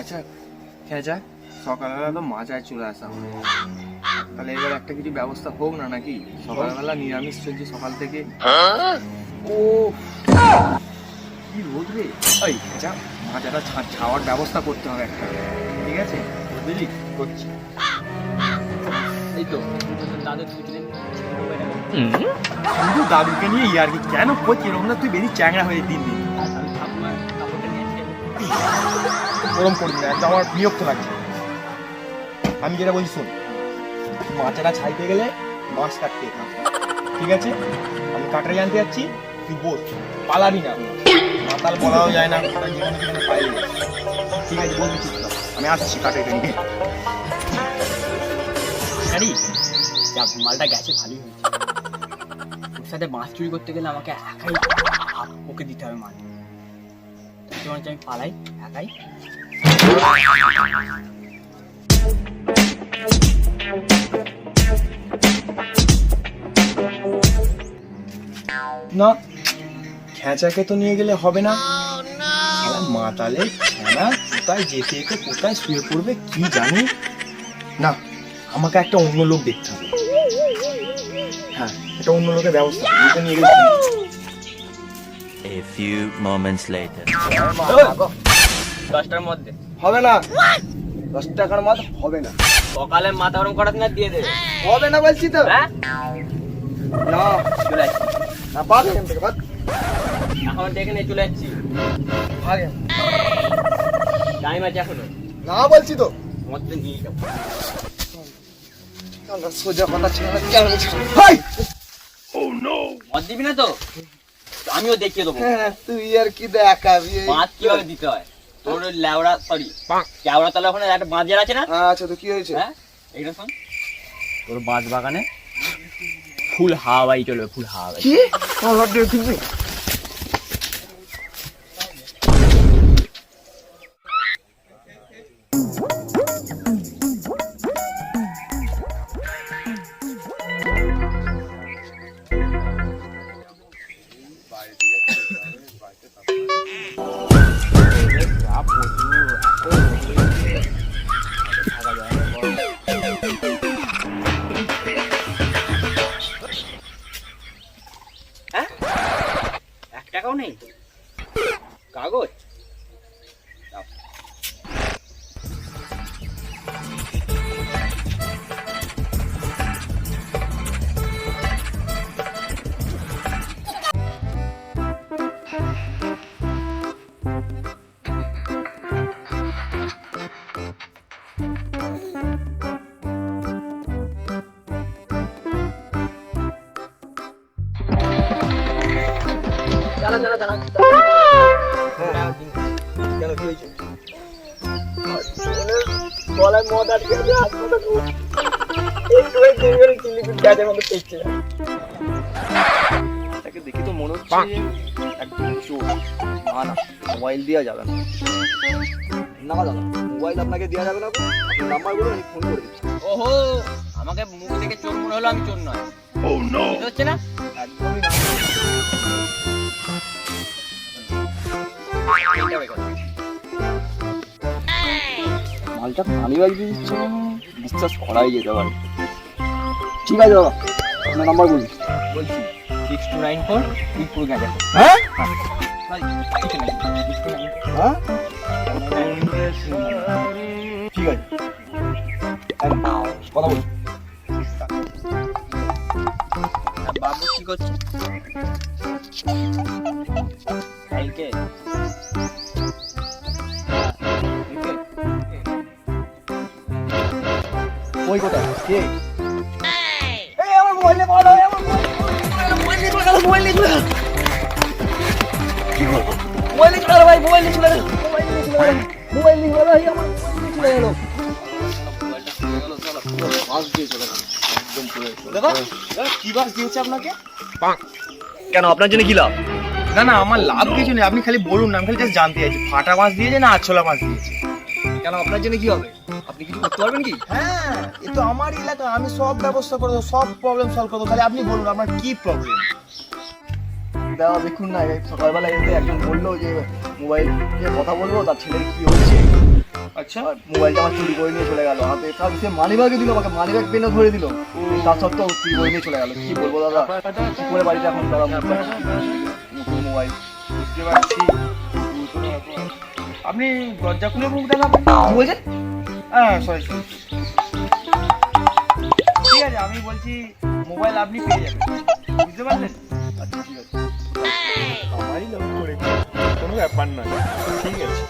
আচ্ছা খেঁচা সকালবেলা তো মাজায় চলে আসা হয়। তাহলে এবার একটা কিছু ব্যবস্থা হোক না নাকি? সকালবেলা নিরামিষ চলছে সকাল থেকে। ও কি রোদ রে। ওই মাচাটা ছা- ছাওয়ার ব্যবস্থা করতে হবে একটা। ঠিক আছে? বুঝলি? করছি। এই তো। দাদু ছুটিলেন শুধু দাদুকে নিয়ে ইয়ার কি। কেন করছি? এরকম না তুই বেশি চ্যাংড়া হয়ে দিন দিন করবি না আমার বিরক্ত লাগছে। আমি যেটা বলছি শোন। মাচাটা ছাইতে গেলে মাছ কাটতে হবে। ঠিক আছে? আমি কাটারি জানতে যাচ্ছি, তুই বস। পালাবি না। মাতাল বলাও যায় না যেখানে সেখানে পাই ঠিক আছে চুপচাপ আমি আসছি কাটারিটা নিয়ে। আরে, যা মালটা গেছে, ভালোই হয়েছে। ওর সাথে মাছ চুরি করতে গেলে আমাকে একাই ওকে দিতে হবে মাছ তোমার আমি পালাই, একাই। না খেঁচাকে তো নিয়ে গেলে হবে না। মাতালে খেলা কোথায় যেতে যেতে কোথায় শুয়ে পড়বে কি জানি। না আমাকে একটা অন্য লোক দেখতে হবে। হ্যাঁ এটা অন্য লোকের ব্যবস্থা ওকে নিয়ে গেলে A few moments later. দশটার মধ্যে। হবে না। দশ টাকার মাল হবে না। সকালে মাথা গরম করাতে না দিয়ে দেবে হবে না বলছি তো? হ্যাঁ? না। চলে যাচ্ছি না এখান থেকে পাক। এখন দেখে নিয়ে চলে যাচ্ছি। টাইম আছে এখনও। না বলছি তো। মধ্যে নিয়ে যাব সোজা কথা ছিল না দিবি না তো? আমিও দেখিয়ে দেবো। হ্যাঁ তুই আর কি দেখাবি? মাছ কীভাবে দিতে হয়? তোর ওই লেওড়া সরি কেওড়া তলা ওখানে একটা বাঁধ আছে না? আচ্ছা তো কি হয়েছে? হ্যাঁ এইটা শোন। তোর বাঁশ বাগানে ফুল হাওয়াই চলবে ফুল হাওয়াই। কি? নেই। কাগজ? গলায় মদ আটকে আছে হাসপাতাল একটু একটু করে চিল্লি গাছের মতো পেয়েছে তাকে দেখি তো মনে হচ্ছে একদম চোর। না না মোবাইল দেওয়া যাবে না। না দাদা মোবাইল আপনাকে দেওয়া যাবে না নাম্বার বলুন আমি ফোন করে দিচ্ছি। ওহো আমাকে মুখ দেখে চোর মনে হলো আমি চোর নয়। বুঝতে হচ্ছে না? মালটা পানি বাজিয়ে দিচ্ছে বিশ্বাস করাই যেতে পারে। ঠিক আছে দাদা আপনার নাম্বার বলুন বলছি six two nine four four গাঁজা। হ্যাঁ? হ্যাঁ? ঠিক আছে। কথা বলুন বাবু কি করছে? ওই কোথায় কে এই আমার মোবাইল নিয়ে আমার মোবাইল চলে গেল মোবাইল চলে গেল মোবাইল নিয়ে চলে গেল ভাই মোবাইল চলে গেল মোবাইল চলে গেল মোবাইল চলে গেল আমার মোবাইল চলে গেল বাস দিয়ে চলে গেল একদম পুরো দেখো দেখো, কি বাস দিয়েছে আপনাকে? কেন আপনার জন্য কি লাভ? না না আমার লাভ কিছু নেই আপনি খালি বলুন না আমি খালি জাস্ট জানতে চাইছি। ফাটা মাছ দিয়েছে না আছলা মাছ দিয়েছে? কেন আপনার জন্য কি হবে? আপনি কিছু করতে পারবেন কি? হ্যাঁ এ তো আমার এলাকা আমি সব ব্যবস্থা করে দেবো সব প্রবলেম সলভ করে দেবো খালি আপনি বলুন আপনার কি প্রবলেম দাদা দেখুন না সকালবেলা এসে একজন বলল যে মোবাইল নিয়ে কথা বলব তার ছেলের কি হচ্ছে আচ্ছা। মোবাইলটা আমার চুরি করে নিয়ে চলে গেল। হাতে তার সে মানি ব্যাগে দিল আমাকে মানি ব্যাগ পেনও ধরে দিল। তার সত্ত্বেও চুরি করে নিয়ে চলে গেল। কি বলব দাদা? কি করে বাড়িতে এখন দাদা মোবাইল বুঝতে পারছি। আপনি দরজা খুলে মুখ দেখাবেন? বলছেন? হ্যাঁ সরি সরি ঠিক আছে আমি বলছি মোবাইল আপনি পেয়ে যাবেন। বুঝতে পারলেন? আচ্ছা ঠিক আছে। আমারই লোক করে কোনো ব্যাপার নয়। ঠিক আছে।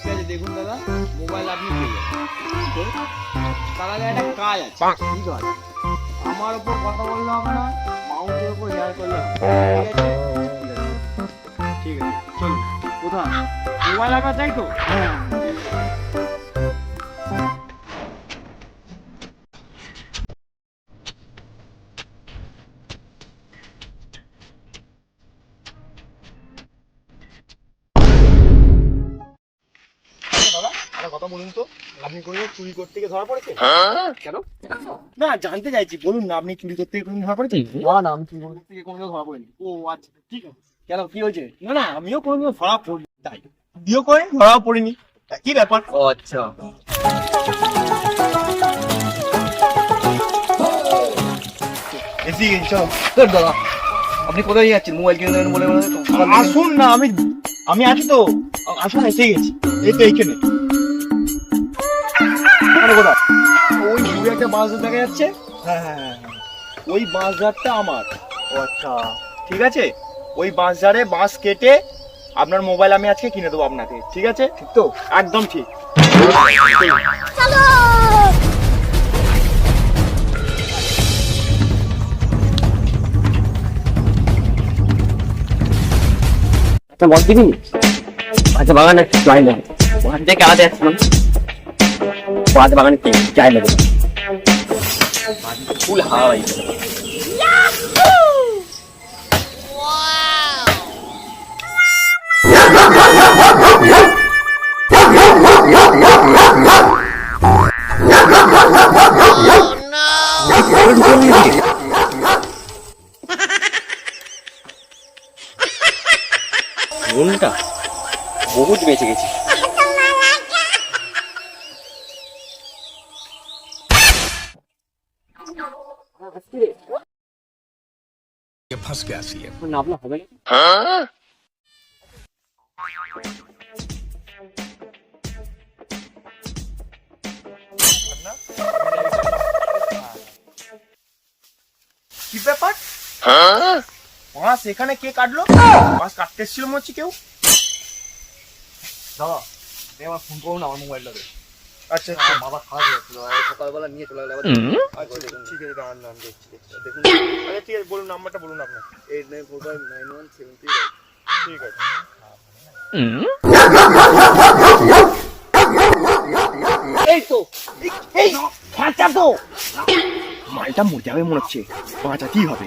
ঠিক আছে দেখুন দাদা মোবাইল আপনি পেয়ে যাবেন। তার আগে একটা কাজ আছে। কি কাজ আমার উপর কথা বললে হবে না মাউন্টের উপর হেয়ার করলে ঠিক আছে? ঠিক আছে। চলুন। কোথায় আপনার চাই তো? দাদা একটা কথা বলুন তো। আপনি কোনো চুরি করতে গিয়ে ধরা পড়েছে কেন? না জানতে চাইছি বলুন না আপনি চুরি করতে গিয়ে কোনোদিন ধরা পড়েছেন? না না আমি চুরি করতে গিয়ে কোনো ধরা পড়িনি। ও আচ্ছা ঠিক আছে। কেন কি হয়েছে? না না আমিও কোনোদিন ধরা পড়ি তাই। বিয়ে করে ধরা পড়িনি। কি ব্যাপার? ও আচ্ছা। এসি চলো। ধুর দাদা আপনি কোথায় যাচ্ছেন? মোবাইল কিনে দেবেন বলে আসুন না আমি আমি আছি তো। আসুন এসে গেছি। এই তো এইখানে। কোথায়? ওই দূরে একটা বাঁশ দেখা যাচ্ছে? হ্যাঁ হ্যাঁ হ্যাঁ হ্যাঁ। ওই বাঁশঝাড়টা আমার। ও আচ্ছা। ঠিক আছে? ওই বাঁশঝাড়ে বাঁশ কেটে আপনার মোবাইল আমি আজকে কিনে দেবো আপনাকে ঠিক আছে? ঠিক তো। একদম ঠিক। একটা বল দিবি আচ্ছা বাগানে যাই না ওখান থেকে আলাদা আসছিলাম বাদ বাগানে কি যাই না ফুল হাওয়া মনটা বহুত বেঁচে গেছি। নাবলা হবে না? কি ব্যাপার? মাছ এখানে কে কাটলো? মাছ কাটতে এসেছিল মনে হচ্ছে কেউ? দাদা তুমি আমার ফোন করুন আমার মোবাইলটা দে। আচ্ছা। আমার বাবা হয়েছিল সকালবেলা নিয়ে চলে গেল আচ্ছা ঠিক আছে দাঁড়ান দেখছি দেখছি। দেখুন আচ্ছা ঠিক আছে বলুন নাম্বারটা বলুন আপনার। Eight nine four five nine one seven three ঠিক আছে। এই তো এই খাঁচা তো। মালটা মরে যাবে মনে হচ্ছে বাঁচাতেই হবে।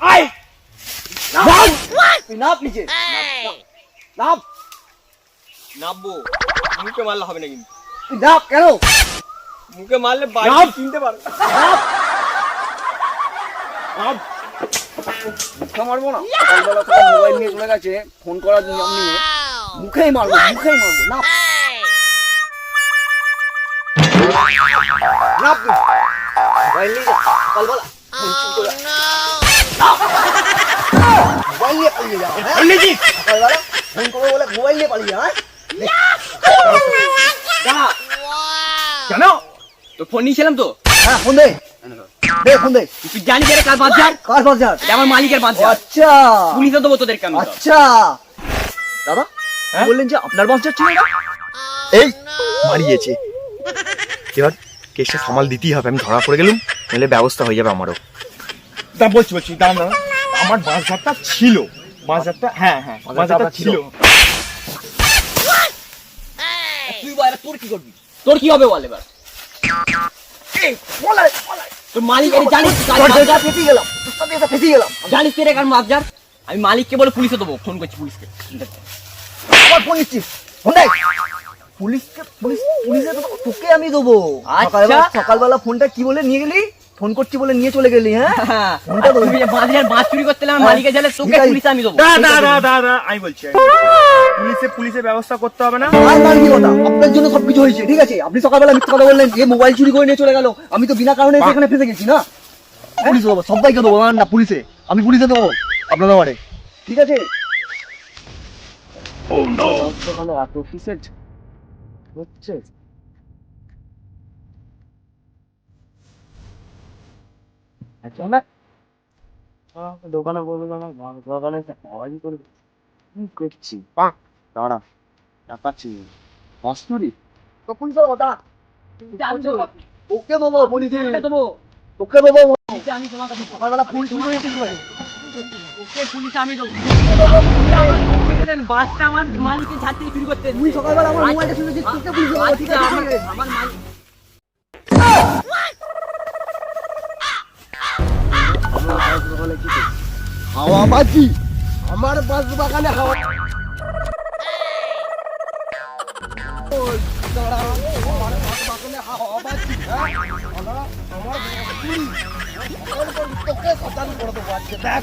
আয়! নাপ নিচে নাপ নামবো। মুখে মারলে হবে না কিন্তু। নাপ কেন? মুখে মারলে বাইরে কিনতে পারবে। মারবো না? সকালবেলা থেকে মোবাইল নিয়ে চলে গেছে ফোন করার নিয়ম নিয়ে। মুখেই মারবো মুখেই মারবো মোবাইল নিয়ে সকালবেলা। মোবাইল নিয়ে পালিয়ে যা হ্যাঁ? সকালবেলা ফোন করব বলে মোবাইল নিয়ে পালিয়ে যা হ্যাঁ? কেন? তো ফোন নিয়েছিলাম তো। হ্যাঁ ফোন দে। দে ফোন তুই জানি এটা কার বাজার? কার বাজার? আমার মালিকের বাজার। আচ্ছা। পুলিশে দেবো তোদেরকে আমি আচ্ছা। দাদা হ্যাঁ? বললেন যে আপনার বাচ্চা ছিল না? এই মারিয়েছে। এবার কেসটা সামাল দিতেই হবে। আমি ধরা পড়ে গেলুম নাহলে ব্যবস্থা হয়ে যাবে আমারও। তা বলছি বলছি আমার বাঁশ ঝাড়টা ছিল। বাঁশ ঝাড়টা হ্যাঁ হ্যাঁ ঝাড়টা ছিল। তুই তোর কি করবি? তোর কি হবে বল এবার? এই। তোর মালিক এটা জানিস ফেসে গেলাম ফেসে গেলাম। আমি মালিককে বলে পুলিশে দেবো ফোন করছি পুলিশকে। আবার ফোন নিচ্ছিস? ফোন দেখ। পুলিশকে পুলিশ পুলিশে তোকে আমি দেবো। আচ্ছা। সকালবেলা ফোনটা কি বলে নিয়ে গেলি? ফোন করছি বলে নিয়ে চলে গেলি হ্যাঁ? ফোনটা দেবো তুমি বাঁধের বাঁধ চুরি করতে এলাম, হ্যাঁ, মালিকের জালে তোকে পুলিশে আমি দেবো। দা দা দা দা দা আমি বলছি। পুলিশে পুলিশে ব্যবস্থা করতে হবে না? আর মার কি কথা আপনার জন্য সবকিছু হয়েছে ঠিক আছে? আপনি সকালবেলা মিথ্যা কথা বললেন যে মোবাইল চুরি করে নিয়ে চলে গেল। আমি তো বিনা কারণে সেখানে ফেসে গেছি না? পুলিশে দেবো সবাইকে দেবো না পুলিশে। আমি পুলিশে দেবো আপনার ব্যাপারে ঠিক আছে? দোকানে এত কিসের হচ্ছে আচ্ছা না দোকানে বলব দোকানে আওয়াজই করবে কি করছি? দাঁড়া টাকাচ্ছি মাস্তুরি তো পুলিশের কথা ওকে দেবো পুলিশে দেবো। ওকে দেবো আমি তোমার কাছে সকালবেলা ফুল করে ওকে পুলিশে আমি দেবো। বাসটা আমার মালিকের ঝাড় থেকে চুরি করতে তুই সকালবেলা আমার মোবাইলটা শুনে যে তোকে পুলিশে দেবো ঠিক আমার মালিক হাওয়া বাজি। আমার বাস বাগানে হাওয়া ওই, দাঁড়া, আমার বাস বাগানে হাওয়া বাজি, হ্যাঁ? আমার- আমার বাসুরি, আমার বাস তোকে শয়তান করে দেবো আজকে, দেখ।